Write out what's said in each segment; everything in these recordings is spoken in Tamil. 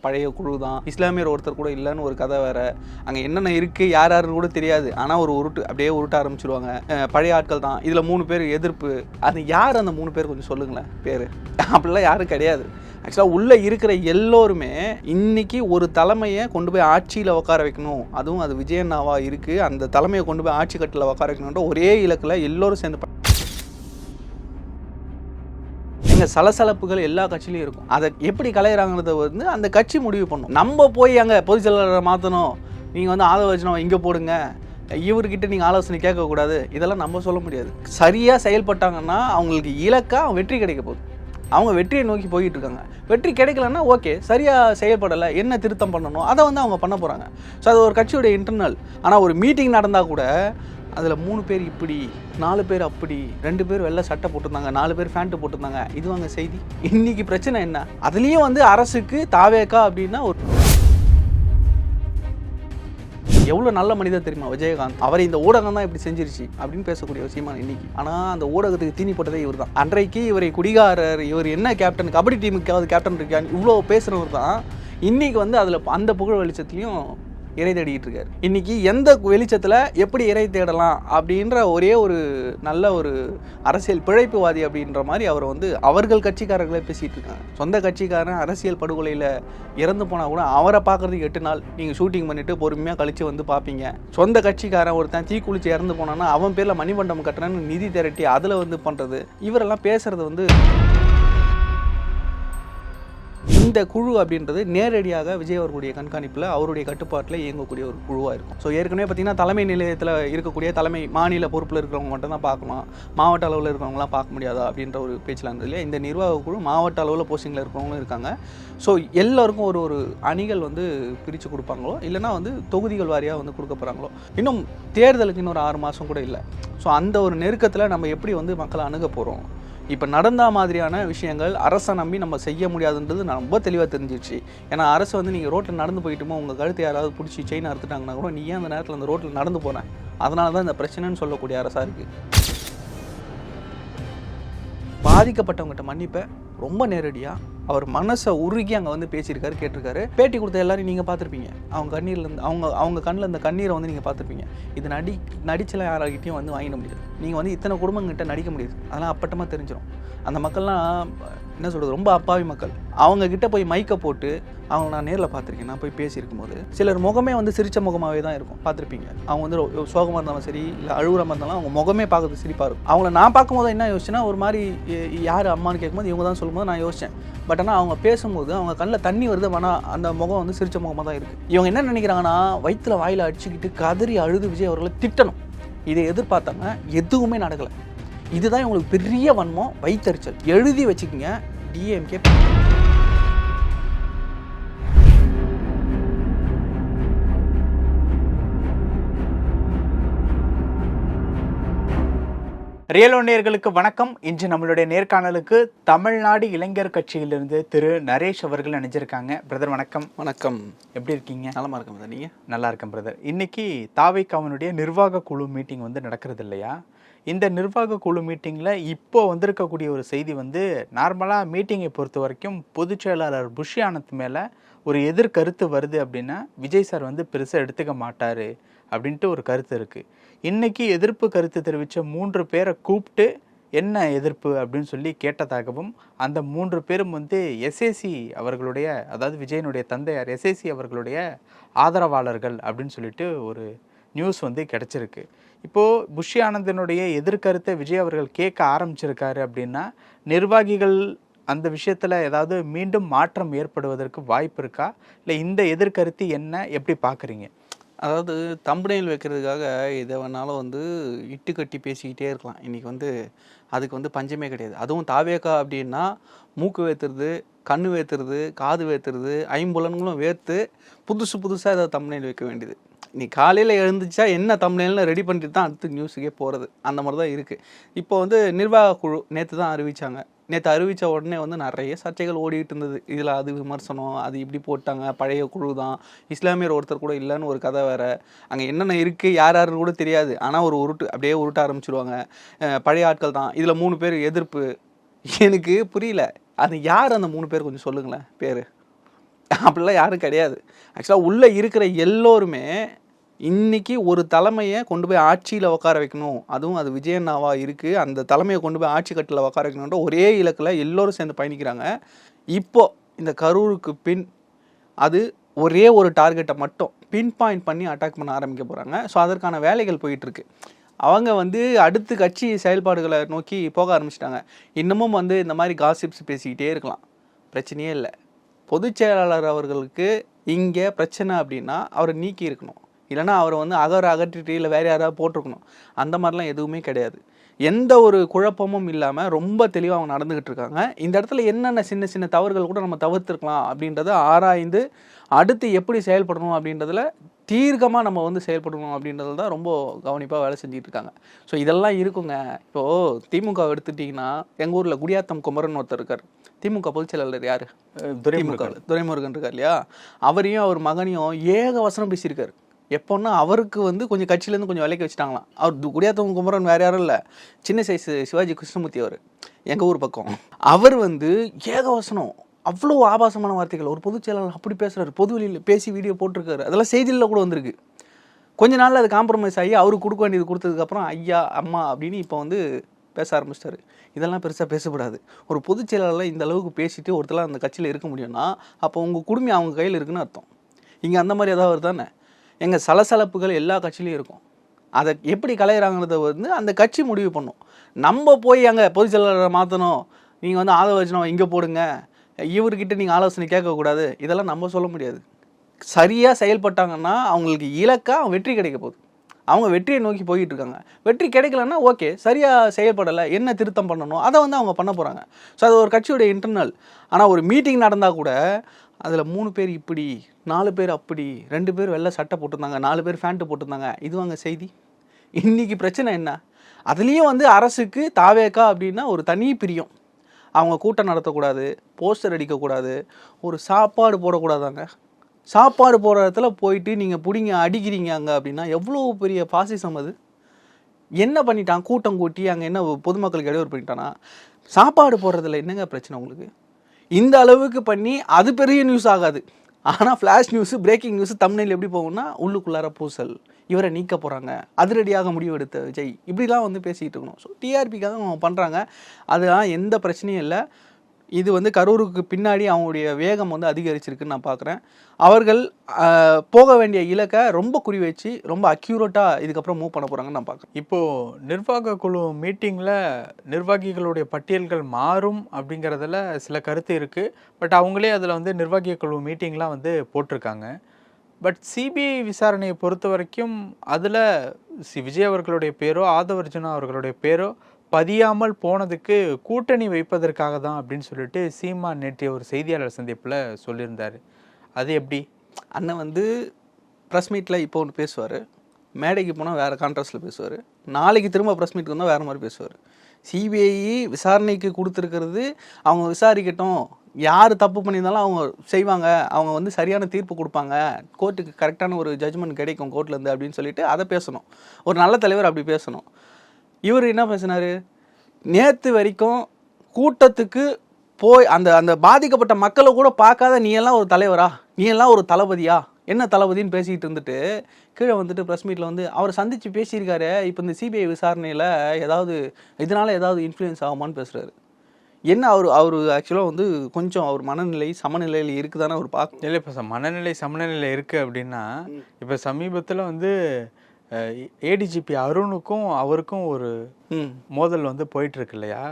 பழைய குழு தான் இஸ்லாமியர் ஒருத்தர் கூட இல்லைன்னு ஒரு கதை வேற. அங்கே என்னென்ன இருக்கு யார் யாருன்னு கூட தெரியாது. ஆனால் ஒரு உருட்டு அப்படியே உருட்ட ஆரம்பிச்சிருவாங்க. பழைய ஆட்கள் தான். இதில் மூணு பேர் எதிர்ப்பு. அது யார் அந்த மூணு பேர்? கொஞ்சம் சொல்லுங்களேன் பேர். அப்படிலாம் யாரும் கிடையாது. ஆக்சுவலாக உள்ளே இருக்கிற எல்லோருமே இன்னைக்கு ஒரு தலைமையை கொண்டு போய் ஆட்சியில் உட்கார வைக்கணும். அதுவும் அது விஜயண்ணாவா இருக்குது அந்த தலைமையை கொண்டு போய் ஆட்சி கட்டில் உட்கார வைக்கணுன்ற ஒரே இலக்கில் எல்லோரும் சேர்ந்து இந்த சலசலப்புகள் எல்லா கட்சியிலையும் இருக்கும். அதை எப்படி கலையிறாங்கிறத வந்து அந்த கட்சி முடிவு பண்ணும். நம்ம போய் அங்கே பொதுச் செயலாளரை மாற்றணும் நீங்கள் வந்து ஆலோசனை இங்கே போடுங்க. இவர்கிட்ட நீங்கள் ஆலோசனை கேட்கக்கூடாது. இதெல்லாம் நம்ம சொல்ல முடியாது. சரியாக செயல்பட்டாங்கன்னா அவங்களுக்கு இலக்காக வெற்றி கிடைக்க போகுது. அவங்க வெற்றியை நோக்கி போயிட்டு இருக்காங்க. வெற்றி கிடைக்கலன்னா ஓகே சரியாக செயல்படலை என்ன திருத்தம் பண்ணணும் அதை வந்து அவங்க பண்ண போகிறாங்க ஸோ அது ஒரு கட்சியோட இன்டர்னல் ஆனால் ஒரு மீட்டிங் நடந்தால் கூட அதில் மூணு பேர் இப்படி நாலு பேர் அப்படி ரெண்டு பேர் வெள்ளை சட்டை போட்டிருந்தாங்க நாலு பேர் ஃபேண்ட்டு போட்டிருந்தாங்க. இது செய்தி. இன்னைக்கு பிரச்சனை என்ன? அதுலேயும் வந்து அரசுக்கு தாவேக்கா அப்படின்னா ஒரு எவ்வளோ நல்ல மனிதர் தெரியுமா விஜயகாந்த்? அவரை இந்த ஊடகம் தான் இப்படி செஞ்சிருச்சு அப்படின்னு பேசக்கூடிய விஷயமா இன்னைக்கு. ஆனால் அந்த ஊடகத்துக்கு தீனி போட்டதே இவர் தான் அன்றைக்கு இவரை குடிகாரர் இவர் என்ன கேப்டன் கபடி டீமுக்காவது கேப்டன் இருக்கான்னு இவ்வளோ பேசுகிறவர் தான் இன்னைக்கு வந்து அதில் அந்த புகழ் வெளிச்சத்துலையும் இறை தேடிக்கிட்டு இருக்காரு. இன்னைக்கு எந்த வெளிச்சத்தில் எப்படி இறை தேடலாம் அப்படின்ற ஒரே ஒரு நல்ல ஒரு அரசியல் பிழைப்புவாதி அப்படின்ற மாதிரி அவர் வந்து அவர்கள் கட்சிக்காரர்களே பேசிகிட்டு இருக்காங்க. சொந்த கட்சிக்காரன் அரசியல் படுகொலையில் இறந்து போனால் கூட அவரை பார்க்கறதுக்கு எட்டு நாள். நீங்கள் ஷூட்டிங் பண்ணிவிட்டு பொறுமையாக கழித்து வந்து பார்ப்பீங்க. சொந்த கட்சிக்காரன் ஒருத்தன் தீக்குளிச்சு இறந்து போனான்னா அவன் பேரில் மணிமண்டபம் கட்டுறான்னு நிதி திரட்டி அதில் வந்து பண்ணுறது இவரெல்லாம் பேசுகிறது வந்து இந்த குழு அப்படின்றது நேரடியாக விஜய் அவர்களுடைய கண்காணிப்பில் அவருடைய கட்டுப்பாட்டில் இயங்கக்கூடிய ஒரு குழுவாக இருக்கும். ஸோ ஏற்கனவே பார்த்தீங்கன்னா தலைமை நிலையத்தில் இருக்கக்கூடிய தலைமை மாநில பொறுப்பில் இருக்கிறவங்க மட்டும் தான் பார்க்கலாம் மாவட்ட அளவில் இருக்கிறவங்களாம் பார்க்க முடியாதா அப்படின்ற ஒரு பேச்சில் இருந்தது இல்லையா? இந்த நிர்வாக குழு மாவட்ட அளவில் போஸ்டிங்கில் இருக்கிறவங்களும் இருக்காங்க. ஸோ எல்லாருக்கும் ஒரு ஒரு அணிகள் வந்து பிரித்து கொடுப்பாங்களோ இல்லைனா வந்து தொகுதிகள் வாரியாக வந்து கொடுக்க போகிறாங்களோ இன்னும் தேர்தலுக்கு இன்னொரு ஆறு மாதம் கூட இல்லை. ஸோ அந்த ஒரு நெருக்கத்தில் நம்ம எப்படி வந்து மக்களை அணுக போகிறோம் இப்போ நடந்த மாதிரியான விஷயங்கள் அரசை நம்பி நம்ம செய்ய முடியாதுன்றது நான் ரொம்ப தெளிவாக தெரிஞ்சிருச்சு. ஏன்னா அரசு வந்து நீங்கள் ரோட்டில் நடந்து போயிட்டுமோ உங்கள் கழுத்தை யாராவது பிடிச்சி செயின் அறுத்துட்டாங்கன்னா கூட நீ ஏன் அந்த நேரத்தில் அந்த ரோட்டில் நடந்து போனேன் அதனால தான் இந்த பிரச்சனைன்னு சொல்லக்கூடிய அரசாக இருக்குது பாதிக்கப்பட்டவங்ககிட்ட மன்னிப்பை ரொம்ப நேரடியாக அவர் மனசை உருகி அங்கே வந்து பேசியிருக்காரு கேட்டிருக்காரு. பேட்டி கொடுத்த எல்லாரையும் நீங்கள் பார்த்துருப்பீங்க. அவங்க கண்ணீரில் இருந்து அவங்க அவங்க கண்ணில் இந்த கண்ணீரை வந்து நீங்கள் பார்த்துருப்பீங்க. இது நடி நடிச்சலாம் யாராகிட்டையும் வந்து வாங்கிட முடியாது. நீங்கள் வந்து இத்தனை குடும்பங்கிட்ட நடிக்க முடியாது. அதெல்லாம் அப்பட்டமாக தெரிஞ்சிடும் அந்த மக்கள்லாம் என்ன சொல்கிறது ரொம்ப அப்பாவி மக்கள். அவங்க கிட்டே போய் மைக்கை போட்டு அவங்க நான் நேரில் பார்த்துருக்கேன். நான் போய் பேசியிருக்கும் போது சிலர் முகமே வந்து சிரித்த முகமாகவே தான் இருக்கும். பார்த்துருப்பீங்க. அவங்க வந்து சோகமாக இருந்தாலும் சரி இல்லை அழுகுற இருந்தாலும் அவங்க முகமே பார்க்கறது சிரிப்பாக இருக்கும். அவங்கள நான் பார்க்கும்போது என்ன யோசிச்சேன்னா ஒரு மாதிரி யார் அம்மான்னு கேட்கும்போது இவங்க தான் சொல்லும்போது நான் யோசித்தேன் பட் ஆனால் அவங்க பேசும்போது அவங்க கண்ணில் தண்ணி வருது ஆனால் அந்த முகம் வந்து சிரிச்ச முகமாக தான் இருக்குது இவங்க என்ன நினைக்கிறாங்கன்னா வயிற்றுல வாயில் அடிச்சுக்கிட்டு கதறி அழுது விஜய் அவர்களை திட்டணும். இதை எதிர்பார்த்தாங்க எதுவுமே நடக்கலை. இதுதான் இவங்களுக்கு பெரிய வன்மம் வைத்தறிச்சல். எழுதி வச்சுக்கோங்க டிஎம்கே ரியல் நேயர்களுக்கு வணக்கம். இன்று நம்மளுடைய நேர்காணலுக்கு தமிழ்நாடு இளைஞர் கட்சியிலிருந்து திரு நரேஷ் அவர்கள் நினைச்சிருக்காங்க பிரதர் வணக்கம். வணக்கம். எப்படி இருக்கீங்க? நலமா இருக்கேன் நீங்கள் நல்லா இருக்கேன் பிரதர். இன்னைக்கு தாவைக்காவனுடைய நிர்வாக குழு மீட்டிங் வந்து நடக்கிறது இல்லையா? இந்த நிர்வாக குழு மீட்டிங்கில் இப்போ வந்திருக்கக்கூடிய ஒரு செய்தி வந்து நார்மலாக மீட்டிங்கை பொறுத்த வரைக்கும் பொதுச் செயலாளர் புஷி ஆனந்த் மேலே ஒரு எதிர்கருத்து வருது அப்படின்னா விஜய் சார் வந்து பெருசாக எடுத்துக்க மாட்டார் அப்படின்ட்டு ஒரு கருத்து இருக்குது இன்னைக்கு எதிர்ப்பு கருத்து தெரிவித்த மூன்று பேரை கூப்பிட்டு என்ன எதிர்ப்பு அப்படின்னு சொல்லி கேட்டதாகவும் அந்த மூன்று பேரும் வந்து எஸ்ஏசி அவர்களுடைய அதாவது விஜயனுடைய தந்தையார் எஸ்ஏசி அவர்களுடைய ஆதரவாளர்கள் அப்படின்னு சொல்லிட்டு ஒரு நியூஸ் வந்து கிடச்சிருக்கு. இப்போது புஷி ஆனந்தனுடைய எதிர்கருத்தை விஜய் அவர்கள் கேட்க ஆரம்பிச்சிருக்காரு அப்படின்னா நிர்வாகிகள் அந்த விஷயத்தில் ஏதாவது மீண்டும் மாற்றம் ஏற்படுவதற்கு வாய்ப்பு இருக்கா? இல்லை இந்த எதிர்கருத்து என்ன? எப்படி பார்க்குறீங்க அதாவது தம்பனையில் வைக்கிறதுக்காக எதை வேணாலும் வந்து இட்டு கட்டி பேசிக்கிட்டே இருக்கலாம். இன்றைக்கி வந்து அதுக்கு வந்து பஞ்சமே கிடையாது. அதுவும் தாவேக்கா அப்படின்னா மூக்கு வேத்துறது கண்ணு வேத்துறது காது வேத்துறது ஐம்புலன்களும் வேர்த்து புதுசு புதுசாக ஏதாவது தம்பனையில் வைக்க வேண்டியது. நீ காலையில் எழுந்துச்சா என்ன தமிழ்னு ரெடி பண்ணிட்டு தான் அடுத்து நியூஸுக்கே போகிறது அந்த மாதிரி தான் இருக்குது இப்போ வந்து நிர்வாக குழு நேற்று தான் அறிவித்தாங்க நேற்று அறிவித்த உடனே வந்து நிறைய சர்ச்சைகள் ஓடிட்டு இருந்தது. இதில் அது விமர்சனம் அது இப்படி போட்டாங்க பழைய குழு தான் இஸ்லாமியர் ஒருத்தர் கூட இல்லைன்னு ஒரு கதை வேறு. அங்கே என்னென்ன இருக்குது யார் யாருன்னு கூட தெரியாது. ஆனால் ஒரு உருட்டு அப்படியே உருட்ட ஆரம்பிச்சிருவாங்க. பழைய ஆட்கள் தான். இதில் மூணு பேர் எதிர்ப்பு. எனக்கு புரியல. அது யார்? அந்த மூணு பேர் கொஞ்சம் சொல்லுங்களேன் பேர். அப்படிலாம் யாரும் கிடையாது. ஆக்சுவலாக உள்ளே இருக்கிற எல்லோருமே இன்னைக்கு ஒரு தலைமையை கொண்டு போய் ஆட்சியில் உட்கார வைக்கணும். அதுவும் அது விஜயண்ணாவா இருக்குது அந்த தலைமையை கொண்டு போய் ஆட்சி கட்டில் உட்கார வைக்கணுன்ற ஒரே இலக்கில் எல்லோரும் சேர்ந்து பயணிக்கிறாங்க. இப்போ இந்த கரூருக்கு பின் அது ஒரே ஒரு டார்கெட்டை மட்டும் பின் பாயிண்ட் பண்ணி அட்டாக் பண்ண ஆரம்பிக்க போகிறாங்க ஸோ அதற்கான வேலைகள் போயிட்டுருக்கு. அவங்க வந்து அடுத்து கட்சி செயல்பாடுகளை நோக்கி போக ஆரம்பிச்சிட்டாங்க. இன்னமும் வந்து இந்த மாதிரி காசிப்ஸ் பேசிக்கிட்டே இருக்கலாம். பிரச்சனையே இல்லை. பொதுச் செயலாளர் அவர்களுக்கு இங்கே பிரச்சனை அப்படின்னா அவரை நீக்கி இருக்கணும். இல்லைன்னா அவரை வந்து அகர அகற்றிட்டு இல்லை வேறு யாராவது போட்டிருக்கணும். அந்த மாதிரிலாம் எதுவுமே கிடையாது. எந்த ஒரு குழப்பமும் இல்லாமல் ரொம்ப தெளிவாக அவங்க நடந்துக்கிட்டு இருக்காங்க. இந்த இடத்துல என்னென்ன சின்ன சின்ன தவறுகள் கூட நம்ம தவிர்த்துருக்கலாம் அப்படின்றத ஆராய்ந்து அடுத்து எப்படி செயல்படணும் அப்படின்றதுல தீர்க்கமாக நம்ம வந்து செயல்படணும் அப்படின்றதுல தான் ரொம்ப கவனிப்பாக வேலை செஞ்சுட்டு இருக்காங்க. ஸோ இதெல்லாம் இருக்குங்க. இப்போது திமுக எடுத்துட்டிங்கன்னா எங்கள் ஊரில் குடியாத்தம் குமரன் ஒருத்தர் இருக்கார். திமுக பொதுச் செயலாளர் யார்? துரைமுருகன். துரைமுருகன் இருக்கார் இல்லையா? அவரையும் அவர் மகனையும் ஏக வசனம் பேசியிருக்காரு. எப்போன்னா அவருக்கு வந்து கொஞ்சம் கட்சியிலேருந்து கொஞ்சம் விலைக்கு வச்சுட்டாங்களாம். அவர் குடியாத்தவங்க குமரன் வேறு யாரும் இல்லை. சின்ன சைஸ் சிவாஜி கிருஷ்ணமூர்த்தி அவர். எங்கள் ஊர் பக்கம். அவர் வந்து ஏகவசனம். அவ்வளோ ஆபாசமான வார்த்தைகள். ஒரு பொதுச் செயலாளர் அப்படி பேசுகிறாரு பொது வெளியில் பேசி வீடியோ போட்டிருக்காரு. அதெல்லாம் செய்தியில் கூட வந்திருக்கு. கொஞ்ச நாளில் அது காம்ப்ரமைஸ் ஆகி அவருக்கு கொடுக்க வேண்டியது கொடுத்ததுக்கப்புறம் ஐயா அம்மா அப்படின்னு இப்போ வந்து பேச ஆரம்பிச்சிட்டாரு. இதெல்லாம் பெருசாக பேசப்படாது ஒரு பொதுச் செயலாளர் இந்த அளவுக்கு பேசிட்டு ஒருத்தலாம் அந்த கட்சியில் இருக்க முடியும்னா அப்போ உங்கள் குடும்பம் அவங்க கையில் இருக்குன்னு அர்த்தம். இங்கே அந்த மாதிரி ஏதாவது வருதானே? எங்கள் சலசலப்புகள் எல்லா கட்சியிலையும் இருக்கும். அதை எப்படி கலையிறாங்கிறத வந்து அந்த கட்சி முடிவு பண்ணும். நம்ம போய் அங்கே பொதுச் செயலாளரை மாற்றணும் நீங்கள் வந்து ஆலோசனை இங்கே போடுங்க. இவர்கிட்ட நீங்கள் ஆலோசனை கேட்கக்கூடாது. இதெல்லாம் நம்ம சொல்ல முடியாது. சரியாக செயல்பட்டாங்கன்னா அவங்களுக்கு இலக்கா வெற்றி கிடைக்க போகுது. அவங்க வெற்றியை நோக்கி போயிட்டு இருக்காங்க. வெற்றி கிடைக்கலன்னா ஓகே. சரியாக செயல்படலை. என்ன திருத்தம் பண்ணணும்? அதை வந்து அவங்க பண்ண போகிறாங்க ஸோ அது ஒரு கட்சியோட இன்டர்னல் ஆனால் ஒரு மீட்டிங் நடந்தால் கூட அதில் மூணு பேர் இப்படி நாலு பேர் அப்படி ரெண்டு பேர் வெள்ளை சட்டை போட்டிருந்தாங்க நாலு பேர் ஃபேண்ட்டு போட்டிருந்தாங்க. இதுவாங்க செய்தி. இன்னைக்கு பிரச்சனை என்ன? அதுலேயும் வந்து அரசுக்கு தாவேக்கா அப்படின்னா ஒரு தனி பிரியம். அவங்க கூட்டம் நடத்தக்கூடாது போஸ்டர் அடிக்கக்கூடாது ஒரு சாப்பாடு போடக்கூடாதாங்க? சாப்பாடு போடுற இடத்துல போயிட்டு நீங்கள் பிடிங்க அடிக்கிறீங்க அங்கே அப்படின்னா எவ்வளோ பெரிய பாசிசம் அது? என்ன பண்ணிட்டான்? கூட்டம் கூட்டி அங்கே என்ன பொதுமக்களுக்கு இடையூறு பண்ணிட்டானா? சாப்பாடு போடுறதுல என்னங்க பிரச்சனை உங்களுக்கு? இந்த அளவுக்கு பண்ணி அது பெரிய நியூஸ் ஆகாது. ஆனால் ஃப்ளாஷ் நியூஸு பிரேக்கிங் நியூஸ் தமிழில் எப்படி போகும்னா உள்ளுக்குள்ளார பூசல். இவரை நீக்க போகிறாங்க அதிரடியாக முடிவெடுத்த விஜய். இப்படிலாம் வந்து பேசிக்கிட்டு இருக்கணும். ஸோ டிஆர்பிக்காக அவங்க பண்ணுறாங்க அதெல்லாம் எந்த பிரச்சனையும் இல்லை. இது வந்து கரூருக்கு பின்னாடி அவங்களுடைய வேகம் வந்து அதிகரிச்சிருக்குன்னு நான் பார்க்குறேன் அவர்கள் போக வேண்டிய இலக்கை ரொம்ப குறி வச்சு ரொம்ப அக்யூரேட்டாக இதுக்கப்புறம் மூவ் பண்ண போகிறாங்கன்னு நான் பார்க்குறேன் இப்போது நிர்வாக குழு மீட்டிங்கில் நிர்வாகிகளுடைய பட்டியல்கள் மாறும் அப்படிங்கிறதுல சில கருத்து இருக்குது பட் அவங்களே அதில் வந்து நிர்வாகிய குழு மீட்டிங்லாம் வந்து போட்டிருக்காங்க. பட் சிபிஐ விசாரணையை பொறுத்த வரைக்கும் அதில் சி விஜய் அவர்களுடைய பேரோ ஆதவர்ஜுனா அவர்களுடைய பேரோ பதியாமல் போனதுக்கு கூட்டணி வைப்பதற்காக தான் அப்படின்னு சொல்லிட்டு சீமான் நேற்றைய ஒரு செய்தியாளர் சந்திப்பில் சொல்லியிருந்தார். அது எப்படி? அண்ணன் வந்து ப்ரெஸ் மீட்டில் இப்போ ஒன்று பேசுவார். மேடைக்கு போனால் வேறு கான்ட்ராஸ்டில் பேசுவார். நாளைக்கு திரும்ப ப்ரெஸ் மீட்டுக்கு வந்தால் வேறு மாதிரி பேசுவார். சிபிஐ விசாரணைக்கு கொடுத்துருக்கிறது அவங்க விசாரிக்கட்டும். யார் தப்பு பண்ணியிருந்தாலும் அவங்க செய்வாங்க. அவங்க வந்து சரியான தீர்ப்பு கொடுப்பாங்க. கோர்ட்டுக்கு கரெக்டான ஒரு ஜட்ஜ்மெண்ட் கிடைக்கும் கோர்ட்லேருந்து அப்படின்னு சொல்லிட்டு அதை பேசணும். ஒரு நல்ல தலைவர் அப்படி பேசணும். இவர் என்ன பேசினாரு? நேற்று வரைக்கும் கூட்டத்துக்கு போய் அந்த அந்த பாதிக்கப்பட்ட மக்களை கூட பார்க்காத நீ எல்லாம் ஒரு தலைவரா? நீ எல்லாம் ஒரு தளபதியா? என்ன தளபதின்னு பேசிக்கிட்டு இருந்துட்டு கீழே வந்துட்டு ப்ரெஸ் மீட்டில் வந்து அவர் சந்திச்சு பேசியிருக்காரு. இப்போ இந்த சிபிஐ விசாரணையில் ஏதாவது இதனால ஏதாவது இன்ஃப்ளூயன்ஸ் ஆகுமான்னு பேசுகிறாரு என்ன அவர் அவர் ஆக்சுவலாக வந்து கொஞ்சம் அவர் மனநிலை சமநிலையில் இருக்குதானே அவர் பார்க்க இல்லை இப்போ மனநிலை சமநிலையில் இருக்குது அப்படின்னா இப்போ சமீபத்தில் வந்து ஏடிஜிபி அருணுக்கும் அவருக்கும் ஒரு மோதல் வந்து போயிட்டு இருக்கு இல்லையா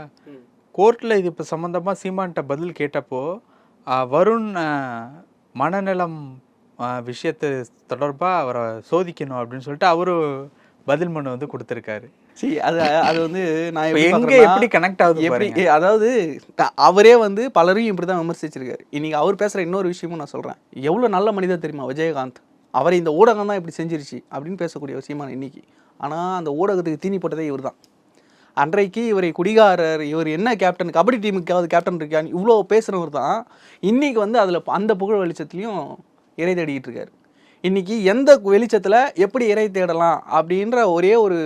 கோர்ட்டில் இது இப்போ சம்மந்தமாக சீமான்ட்ட பதில் கேட்டப்போ வருண் மனநலம் விஷயத்து தொடர்பாக அவரை சோதிக்கணும் அப்படின்னு சொல்லிட்டு அவரு பதில் மனு வந்து கொடுத்துருக்காரு. சி அது அது வந்து நான் எங்கே எப்படி கனெக்ட் ஆகுது எப்படி அதாவது அவரே வந்து பலரையும் இப்படி தான் விமர்சிச்சிருக்காரு. இன்னைக்கு அவர் பேசுகிற இன்னொரு விஷயமும் நான் சொல்கிறேன் எவ்வளோ நல்ல மனிதர் தெரியுமா விஜயகாந்த்? அவரை இந்த ஊடகம் தான் இப்படி செஞ்சிருச்சு அப்படின்னு பேசக்கூடிய விஷயமான இன்னைக்கு. ஆனால் அந்த ஊடகத்துக்கு தீனி போட்டதே இவர் தான் அன்றைக்கு இவரை குடிகாரர் இவர் என்ன கேப்டன் கபடி டீமுக்காவது கேப்டன் இருக்கான்னு இவ்வளோ பேசுகிறவர் தான் இன்றைக்கி வந்து அதில் அந்த புகழ் வெளிச்சத்துலேயும் இறை தேடிக்கிட்டு இருக்காரு. இன்னைக்கு எந்த வெளிச்சத்தில் எப்படி இறை தேடலாம் அப்படின்ற ஒரே ஒரு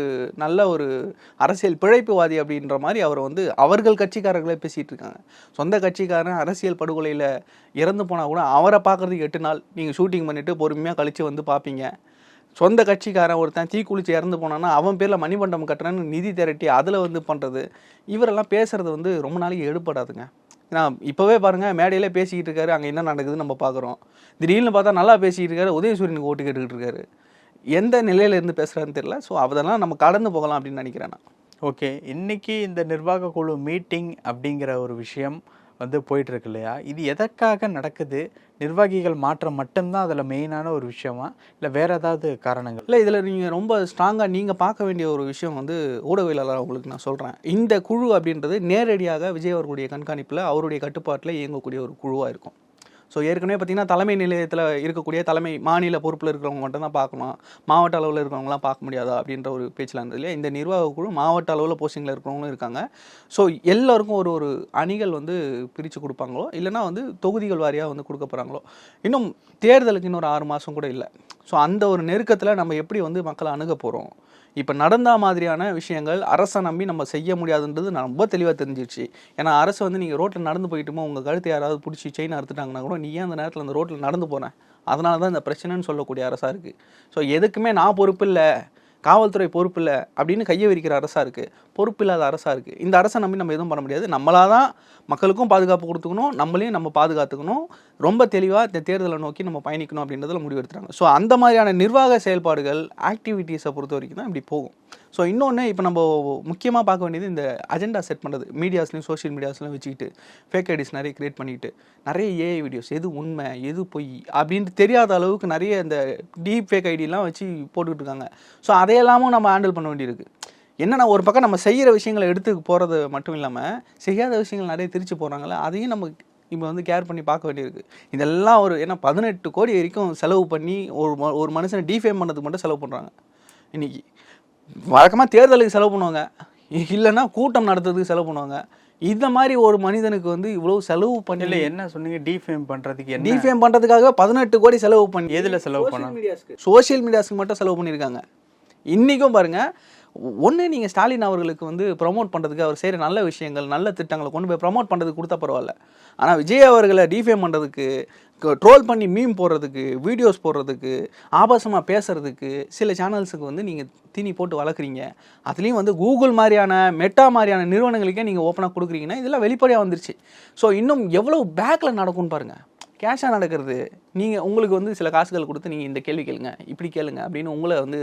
நல்ல ஒரு அரசியல் பிழைப்புவாதி அப்படின்ற மாதிரி அவர் வந்து அவர்கள் கட்சிக்காரர்களே பேசிகிட்டு இருக்காங்க. சொந்த கட்சிக்காரன் அரசியல் படுகொலையில் இறந்து போனால் கூட அவரை பார்க்குறதுக்கு எட்டு நாள். நீங்கள் ஷூட்டிங் பண்ணிவிட்டு பொறுமையாக கழித்து வந்து பார்ப்பீங்க. சொந்த கட்சிக்காரன் ஒருத்தன் தீக்குளிச்சு இறந்து போனான்னா அவன் பேரில் மணிமண்டபம் கட்டுறேன்னு நிதி திரட்டி அதில் வந்து பண்ணுறது இவரெல்லாம் பேசுறது வந்து ரொம்ப நாளைக்கு எடுபடாதுங்க. ஏன்னா இப்போவே பாருங்கள் மேடையிலே பேசிக்கிட்டு இருக்காரு அங்கே என்ன நடக்குதுன்னு நம்ம பார்க்குறோம் திடீர்னு பார்த்தா நல்லா பேசிக்கிட்டு இருக்காரு உதயசூரியனுக்கு ஓட்டு கேட்டுக்கிட்டு இருக்காரு. எந்த நிலையிலேருந்து இருந்து தெரியல. ஸோ அதெல்லாம் நம்ம கடந்து போகலாம் அப்படின்னு நினைக்கிறேன் நான். ஓகே இன்றைக்கி இந்த நிர்வாக குழு மீட்டிங் அப்படிங்கிற ஒரு விஷயம் வந்து போயிட்டுருக்கு இல்லையா? இது எதற்காக நடக்குது? நிர்வாகிகள் மாற்றம் மட்டும்தான் அதில் மெயினான ஒரு விஷயமா? இல்லை வேறு ஏதாவது காரணங்கள்? இல்லை இதில் நீங்கள் ரொம்ப ஸ்ட்ராங்காக நீங்கள் பார்க்க வேண்டிய ஒரு விஷயம் வந்து ஊடகவியலாளர் உங்களுக்கு நான் சொல்கிறேன் இந்த குழு அப்படின்றது நேரடியாக விஜய் அவர்களுடைய கண்காணிப்பில் அவருடைய கட்டுப்பாட்டில் இயங்கக்கூடிய ஒரு குழுவாக இருக்கும். ஸோ ஏற்கனவே பார்த்தீங்கன்னா தலைமை நிலையத்தில் இருக்கக்கூடிய தலைமை மாநில பொறுப்பில் இருக்கிறவங்க மட்டும் தான் பார்க்கணும். மாவட்ட அளவில் இருக்கிறவங்களாம் பார்க்க முடியாதா அப்படின்ற ஒரு பேச்சில் இருந்தது இல்லையா? இந்த நிர்வாக குழு மாவட்ட அளவில் போஸ்டிங்கில் இருக்கிறவங்களும் இருக்காங்க. ஸோ எல்லாருக்கும் ஒரு ஒரு அணிகள் வந்து பிரித்து கொடுப்பாங்களோ? இல்லைனா வந்து தொகுதிகள் வாரியாக வந்து கொடுக்க போகிறாங்களோ இன்னும் தேர்தலுக்கு இன்னொரு ஆறு மாதம் கூட இல்லை. ஸோ அந்த ஒரு நெருக்கத்தில் நம்ம எப்படி வந்து மக்களை அணுக போகிறோம் இப்போ நடந்த மாதிரியான விஷயங்கள் அரசை நம்பி நம்ம செய்ய முடியாதுன்றது நான் ரொம்ப தெளிவாக தெரிஞ்சிருச்சு. ஏன்னா அரசு வந்து நீங்கள் ரோட்டில் நடந்து போயிட்டுமோ உங்கள் கழுத்து யாராவது பிடிச்சி செயின் அறுத்துட்டாங்கன்னா கூட நீ ஏன் அந்த நேரத்தில் அந்த ரோட்டில் நடந்து போனேன் அதனால தான் இந்த பிரச்சனைன்னு சொல்லக்கூடிய அரசாக இருக்குது ஸோ எதுக்குமே நான் பொறுப்பு இல்லை. காவல்துறை பொறுப்பு இல்லை அப்படின்னு கையை விரிக்கிற அரசாக இருக்குது பொறுப்பு இல்லாத அரசாக இருக்குது இந்த அரசை நம்பி நம்ம எதுவும் பண்ண முடியாது. நம்மளாக தான் மக்களுக்கும் பாதுகாப்பு கொடுத்துக்கணும். நம்மளையும் நம்ம பாதுகாத்துக்கணும். ரொம்ப தெளிவாக இந்த தேர்தலை நோக்கி நம்ம பயணிக்கணும் அப்படின்றதில் முடிவெடுத்துறாங்க ஸோ அந்த மாதிரியான நிர்வாக செயல்பாடுகள் ஆக்டிவிட்டீஸை பொறுத்த வரைக்கும் தான் இப்படி போகும். ஸோ இன்னொன்று இப்போ நம்ம முக்கியமாக பார்க்க வேண்டியது இந்த அஜெண்டா செட் பண்ணுறது மீடியாஸ்லையும் சோஷியல் மீடியாஸ்லையும் வச்சுக்கிட்டு ஃபேக் ஐடிஸ் நிறைய க்ரியேட் பண்ணிக்கிட்டு நிறைய ஏஐ வீடியோஸ் எது உண்மை எது பொய் அப்படின்ட்டு தெரியாத அளவுக்கு நிறைய இந்த டீப் ஃபேக் ஐடிலாம் வச்சு போட்டுக்கிட்டு இருக்காங்க. ஸோ அதையெல்லாமும் நம்ம ஹேண்டில் பண்ண வேண்டியிருக்கு. என்னென்னா ஒரு பக்கம் நம்ம செய்கிற விஷயங்களை எடுத்து போகிறது மட்டும் இல்லாமல் செய்யாத விஷயங்கள் நிறைய திரிச்சு போகிறாங்களே அதையும் நம்ம இப்போ வந்து கேர் பண்ணி பார்க்க வேண்டியிருக்கு. இதெல்லாம் ஒரு ஏன்னா பதினெட்டு கோடி வரைக்கும் செலவு பண்ணி ஒரு ம- ஒரு மனுஷனை டிஃபேம் பண்ணதுக்கு மட்டும் செலவு பண்ணுறாங்க இன்னைக்கு வழக்கமாக தேர்தலுக்கு செலவு பண்ணுவாங்க. இல்லைன்னா கூட்டம் நடத்துறதுக்கு செலவு பண்ணுவாங்க. இந்த மாதிரி ஒரு மனிதனுக்கு வந்து இவ்வளவு செலவு பண்ணி இல்லை என்ன சொன்னீங்க? டிஃபேம் பண்ணுறதுக்கு டிஃபேம் பண்ணுறதுக்காக பதினெட்டு கோடி செலவு பண்ணி எதுல செலவு பண்ணாங்க? சோஷியல் மீடியாஸ்க்கு. மட்டும் செலவு பண்ணியிருக்காங்க. இன்றைக்கும் பாருங்க ஒன்று நீங்கள் ஸ்டாலின் அவர்களுக்கு வந்து ப்ரமோட் பண்ணுறதுக்கு அவர் செய்கிற நல்ல விஷயங்கள் நல்ல திட்டங்களை கொண்டு போய் ப்ரமோட் பண்ணுறதுக்கு கொடுத்தா பரவாயில்ல. ஆனால் விஜய் அவர்களை டிஃபேம் பண்ணுறதுக்கு ட்ரோல் பண்ணி மீம் போடுறதுக்கு வீடியோஸ் போடுறதுக்கு ஆபாசமாக பேசுகிறதுக்கு சில சேனல்ஸுக்கு வந்து நீங்கள் தீனி போட்டு வளர்க்குறீங்க. அதுலேயும் வந்து கூகுள் மாதிரியான மெட்டா மாதிரியான நிறுவனங்களுக்கே நீங்கள் ஓப்பனாக கொடுக்குறீங்கன்னா இதெல்லாம் வெளிப்படையாக வந்துருச்சு. ஸோ இன்னும் எவ்வளோ பேக்கில் நடக்கும்னு பாருங்கள் கேஷாக நடக்கிறது. நீங்கள் உங்களுக்கு வந்து சில காசுகள் கொடுத்து நீங்கள் இந்த கேள்வி கேளுங்க. இப்படி கேளுங்க அப்படின்னு உங்களை வந்து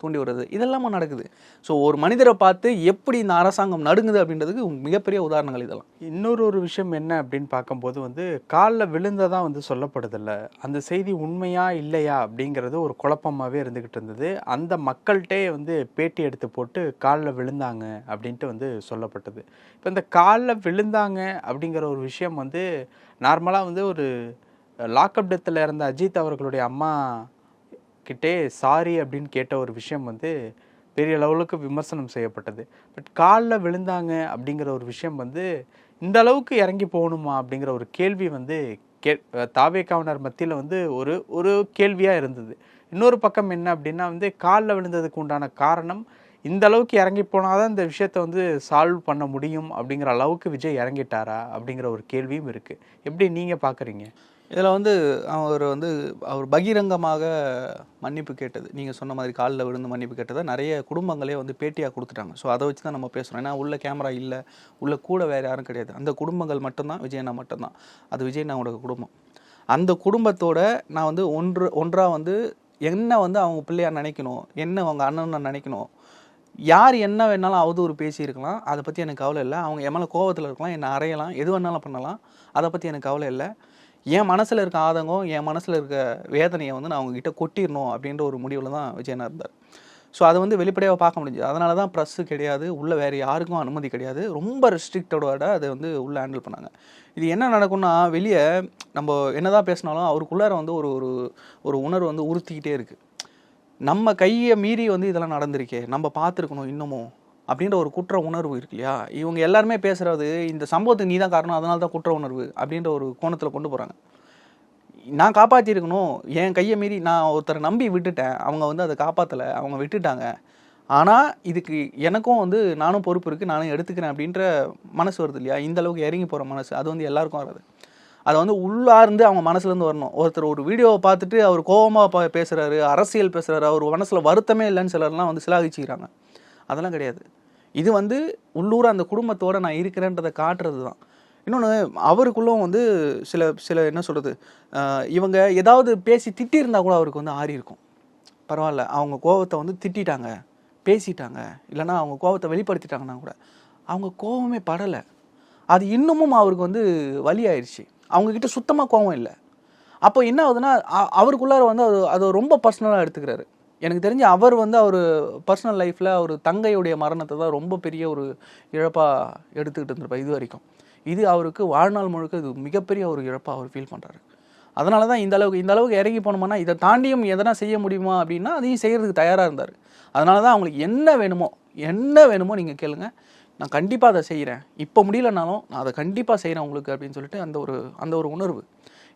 தூண்டி விடுறது. இதெல்லாமா நடக்குது. ஸோ ஒரு மனிதரை பார்த்து எப்படி இந்த அரசாங்கம் நடுங்குது அப்படின்றதுக்கு மிகப்பெரிய உதாரணங்கள் இதெல்லாம். இன்னொரு ஒரு விஷயம் என்ன அப்படின்னு பார்க்கும்போது வந்து காலில் விழுந்ததான் வந்து சொல்லப்படுதில்ல. அந்த செய்தி உண்மையா இல்லையா அப்படிங்கிறது ஒரு குழப்பமாகவே இருந்துக்கிட்டு இருந்தது. அந்த மக்கள்கிட்டே வந்து பேட்டி எடுத்து போட்டு காலில் விழுந்தாங்க அப்படின்ட்டு வந்து சொல்லப்பட்டது. இப்போ இந்த காலில் விழுந்தாங்க அப்படிங்கிற ஒரு விஷயம் வந்து நார்மலாக வந்து ஒரு லாக்அப் டெத்தில் இருந்த அஜித் அவர்களுடைய அம்மா கிட்டே சாரி அப்படின்னு கேட்ட ஒரு விஷயம் வந்து பெரிய லெவலுக்கு விமர்சனம் செய்யப்பட்டது. பட் காலில் விழுந்தாங்க அப்படிங்கிற ஒரு விஷயம் வந்து இந்த அளவுக்கு இறங்கி போகணுமா? அப்படிங்கிற ஒரு கேள்வி வந்து கே தாவேக்காவினர் மத்தியில் வந்து ஒரு ஒரு கேள்வியாக இருந்தது. இன்னொரு பக்கம் என்ன அப்படின்னா வந்து காலில் விழுந்ததுக்கு உண்டான காரணம் இந்த அளவுக்கு இறங்கி போனால் தான் இந்த விஷயத்தை வந்து சால்வ் பண்ண முடியும் அப்படிங்கிற அளவுக்கு விஜய் இறங்கிட்டாரா அப்படிங்கிற ஒரு கேள்வியும் இருக்குது எப்படி நீங்கள் பார்க்குறீங்க இதில் வந்து அவர் வந்து அவர் பகிரங்கமாக மன்னிப்பு கேட்டது. நீங்கள் சொன்ன மாதிரி காலில் விழுந்து மன்னிப்பு கேட்டதை நிறைய குடும்பங்களே வந்து பேட்டியாக கொடுத்துட்டாங்க. ஸோ அதை வச்சு தான் நம்ம பேசுகிறோம் ஏன்னா உள்ள கேமரா இல்லை உள்ள கூட வேறு யாரும் கிடையாது. அந்த குடும்பங்கள் மட்டும்தான் விஜயண்ணா மட்டும்தான். அது விஜயண்ணாவோட குடும்பம். அந்த குடும்பத்தோட நான் வந்து ஒன்று ஒன்றாக வந்து என்ன வந்து அவங்க பிள்ளையார் நினைக்கணும் என்ன அவங்க அண்ணன் நினைக்கணும் யார் என்ன வேணாலும் அவதூறு பேசியிருக்கலாம். அதை பற்றி எனக்கு கவலை இல்லை. அவங்க என் மேலே கோவத்தில் இருக்கலாம் என்னை அறையலாம் எது வேணாலும் பண்ணலாம். அதை பற்றி எனக்கு கவலை இல்லை. என் மனசில் இருக்க ஆதங்கம் என் மனசில் இருக்க வேதனையை வந்து நான் அவங்ககிட்ட கொட்டிடணும் அப்படின்ற ஒரு முடிவில் தான் விஜயனா இருந்தார். ஸோ அதை வந்து வெளிப்படையாக பார்க்க முடிஞ்சுது அதனால தான் ப்ரெஸ்ஸு கிடையாது. உள்ளே வேறு யாருக்கும் அனுமதி கிடையாது. ரொம்ப ரெஸ்ட்ரிக்டடோட அதை வந்து உள்ளே ஹேண்டில் பண்ணாங்க. இது என்ன நடக்கும்னா வெளியே நம்ம என்னதான் பேசினாலும் அவருக்குள்ளார வந்து ஒரு ஒரு ஒரு உணர்வு வந்து உறுத்திக்கிட்டே இருக்குது நம்ம கையை மீறி வந்து இதெல்லாம் நடந்திருக்கே நம்ம பார்த்துருக்கணும் இன்னமும் அப்படின்ற ஒரு குற்ற உணர்வு இருக்கு இல்லையா? இவங்க எல்லாருமே பேசுறது இந்த சம்பவத்துக்கு நீ தான் காரணம் அதனால தான் குற்ற உணர்வு அப்படின்ற ஒரு கோணத்தில் கொண்டு போகிறாங்க நான் காப்பாற்றிருக்கணும் என் கையை மீறி நான் ஒருத்தரை நம்பி விட்டுட்டேன் அவங்க வந்து அதை காப்பாற்றலை அவங்க விட்டுட்டாங்க. ஆனால் இதுக்கு எனக்கும் வந்து நானும் பொறுப்பு இருக்குது நானும் எடுத்துக்கிறேன் அப்படின்ற மனசு வருது இல்லையா? இந்த அளவுக்கு இறங்கி போகிற மனசு அது வந்து எல்லாருக்கும் வராது. அதை வந்து உள்ளார்ந்து அவங்க மனசுலேருந்து வரணும். ஒருத்தர் ஒரு வீடியோவை பார்த்துட்டு அவர் கோவமாக பா பேசுகிறாரு அரசியல் பேசுகிறாரு அவர் மனசில் வருத்தமே இல்லைன்னு சிலர்லாம் வந்து சிலாகிச்சுக்கிறாங்க. அதெல்லாம் கிடையாது. இது வந்து உள்ளூராக அந்த குடும்பத்தோடு நான் இருக்கிறேன்றதை காட்டுறது தான். இன்னொன்று அவருக்குள்ளும் வந்து சில சில என்ன சொல்கிறது இவங்க ஏதாவது பேசி திட்டியிருந்தா கூட அவருக்கு வந்து ஆறி இருக்கும். பரவாயில்ல அவங்க கோவத்தை வந்து திட்டிட்டாங்க பேசிட்டாங்க இல்லைன்னா அவங்க கோவத்தை வெளிப்படுத்திட்டாங்கன்னா கூட அவங்க கோவமே படலை. அது இன்னமும் அவருக்கு வந்து வழி ஆயிடுச்சு அவங்கக்கிட்ட சுத்தமாக கோவம் இல்லை. அப்போ என்ன ஆகுதுன்னா அவருக்குள்ளார வந்து அது அதை ரொம்ப பர்சனலாக எடுத்துக்கிறாரு. எனக்கு தெரிஞ்சு அவர் வந்து அவர் பர்சனல் லைஃப்பில் அவர் தங்கையுடைய மரணத்தை தான் ரொம்ப பெரிய ஒரு இழப்பாக எடுத்துக்கிட்டு இருந்திருப்பார் இது வரைக்கும். இது அவருக்கு வாழ்நாள் முழுக்க இது மிகப்பெரிய ஒரு இழப்பாக அவர் ஃபீல் பண்ணுறாரு அதனால தான் இந்த அளவுக்கு இந்த அளவுக்கு இறங்கி போனோம்னா இதை தாண்டியும் எதனா செய்ய முடியுமா அப்படின்னா அதையும் செய்கிறதுக்கு தயாராக இருந்தார். அதனால தான் அவங்களுக்கு என்ன வேணுமோ என்ன வேணுமோ நீங்கள் கேளுங்கள் நான் கண்டிப்பாக அதை செய்கிறேன் இப்போ முடியலனாலும் நான் அதை கண்டிப்பாக செய்கிறேன் உங்களுக்கு அப்படின்னு சொல்லிட்டு அந்த ஒரு அந்த ஒரு உணர்வு.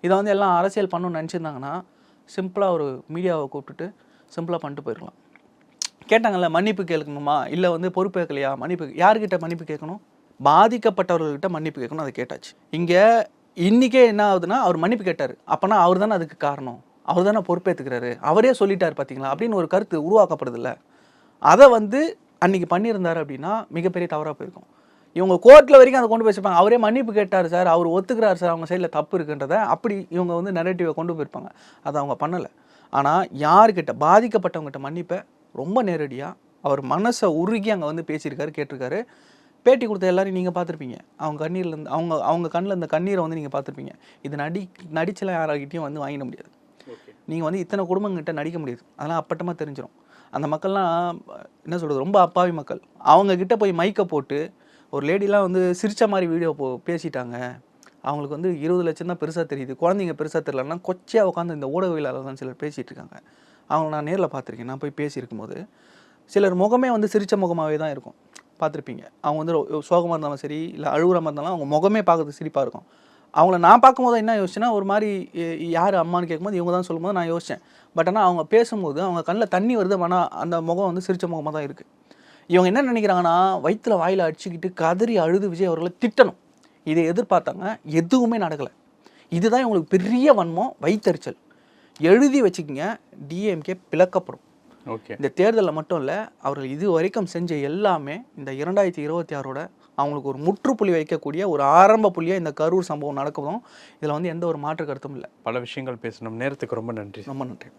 இதை வந்து எல்லாம் அரசியல் பண்ணணும்னு நினச்சிருந்தாங்கன்னா சிம்பிளாக ஒரு மீடியாவை கூப்பிட்டுட்டு சிம்பிளாக பண்ணிட்டு போயிடலாம். கேட்டாங்கல்ல மன்னிப்பு கேட்கணுமா? இல்லை வந்து பொறுப்பேற்கலையா? மன்னிப்பு யார்கிட்ட மன்னிப்பு கேட்கணும்? பாதிக்கப்பட்டவர்கள்கிட்ட மன்னிப்பு கேட்கணும் அதை கேட்டாச்சு. இங்கே இன்றைக்கே என்ன ஆகுதுன்னா அவர் மன்னிப்பு கேட்டார். அப்போனா அவர் தானே அதுக்கு காரணம். அவர் தானே பொறுப்பேற்றுக்கிறாரு அவரே சொல்லிட்டார் பார்த்தீங்களா அப்படின்னு ஒரு கருத்து உருவாக்கப்படுதில்ல. அதை வந்து அன்னைக்கு பண்ணியிருந்தாரு அப்படின்னா மிகப்பெரிய தவறாக போயிருக்கும். இவங்க கோர்ட்டில் வரைக்கும் அதை கொண்டு போய் வச்சிருப்பாங்க. அவரே மன்னிப்பு கேட்டார் சார் அவர் ஒத்துக்கிறார் சார் அவங்க சைடில் தப்பு இருக்குன்றத அப்படி இவங்க வந்து நெரட்டிவை கொண்டு போயிருப்பாங்க. அதை அவங்க பண்ணலை. ஆனால் யார்கிட்ட பாதிக்கப்பட்டவங்ககிட்ட மன்னிப்பை ரொம்ப நேரடியாக அவர் மனசை உருகி அங்கே வந்து பேசியிருக்காரு கேட்டிருக்காரு. பேட்டி கொடுத்த எல்லாரையும் நீங்கள் பார்த்துருப்பீங்க. அவங்க கண்ணீர்ல இருந்து அவங்க அவங்க கண்ணில் இந்த கண்ணீரை வந்து நீங்கள் பார்த்துருப்பீங்க. இது நடி நடிச்சலாம் யாராகிட்டையும் வந்து வாங்கிட முடியாது. நீங்கள் வந்து இத்தனை குடும்பங்கிட்ட நடிக்க முடியாது. அதெல்லாம் அப்பட்டமாக தெரிஞ்சிடும் அந்த மக்கள்லாம் என்ன சொல்கிறது ரொம்ப அப்பாவி மக்கள். அவங்கக்கிட்ட போய் மைக்கை போட்டு ஒரு லேடிலாம் வந்து சிரிச்ச மாதிரி வீடியோ போ பேசிட்டாங்க. அவங்களுக்கு வந்து இருபது லட்சம் தான் பெருசாக தெரியுது. குழந்தைங்க பெருசாக தெரியலன்னா கொச்சையாக உட்காந்து இந்த ஊடகவியலாளர் தான் சிலர் பேசிகிட்டு இருக்காங்க அவங்க நான் நேரில் பார்த்துருக்கேன். நான் போய் பேசியிருக்கும் போது சிலர் முகமே வந்து சிரித்த முகமாகவே தான் இருக்கும். பார்த்துருப்பீங்க. அவங்க வந்து சோகமாக இருந்தாலும் சரி இல்லை அழுகுற மாதிரி இருந்தாலும் அவங்க முகமே பார்க்கறது சிரிப்பாக இருக்கும். அவங்கள நான் பார்க்கும்போது என்ன யோசிச்சேன்னா ஒரு மாதிரி யார் அம்மான்னு கேட்கும்போது இவங்க தான் சொல்லும்போது நான் யோசித்தேன் பட் ஆனால் அவங்க பேசும்போது அவங்க கண்ணில் தண்ணி வருது ஆனால் அந்த முகம் வந்து சிரிச்ச முகமாக தான் இருக்குது இவங்க என்ன நினைக்கிறாங்கன்னா வயிற்றுல வாயில் அடிச்சுக்கிட்டு கதறி அழுது விஜய் அவர்களை திட்டணும். இதை எதிர்பார்த்தாங்க எதுவுமே நடக்கலை. இதுதான் இவங்களுக்கு பெரிய வன்மம் வயிற்றறிச்சல் எழுதி வச்சுக்கிங்க டிஎம்கே பிளக்கப்படும். ஓகே. இந்த தேர்தலில் மட்டும் இல்லை அவர்கள் இது வரைக்கும் செஞ்ச எல்லாமே இந்த இரண்டாயிரத்தி இருபத்தி ஆறோட அவங்களுக்கு ஒரு முற்றுப்புள்ளி வைக்கக்கூடிய ஒரு ஆரம்ப புள்ளியாக இந்த கரூர் சம்பவம் நடக்கும் இதில் வந்து எந்த ஒரு மாற்று கருத்தும் இல்லை. பல விஷயங்கள் பேசணும். நேரத்துக்கு ரொம்ப நன்றி. ரொம்ப நன்றி.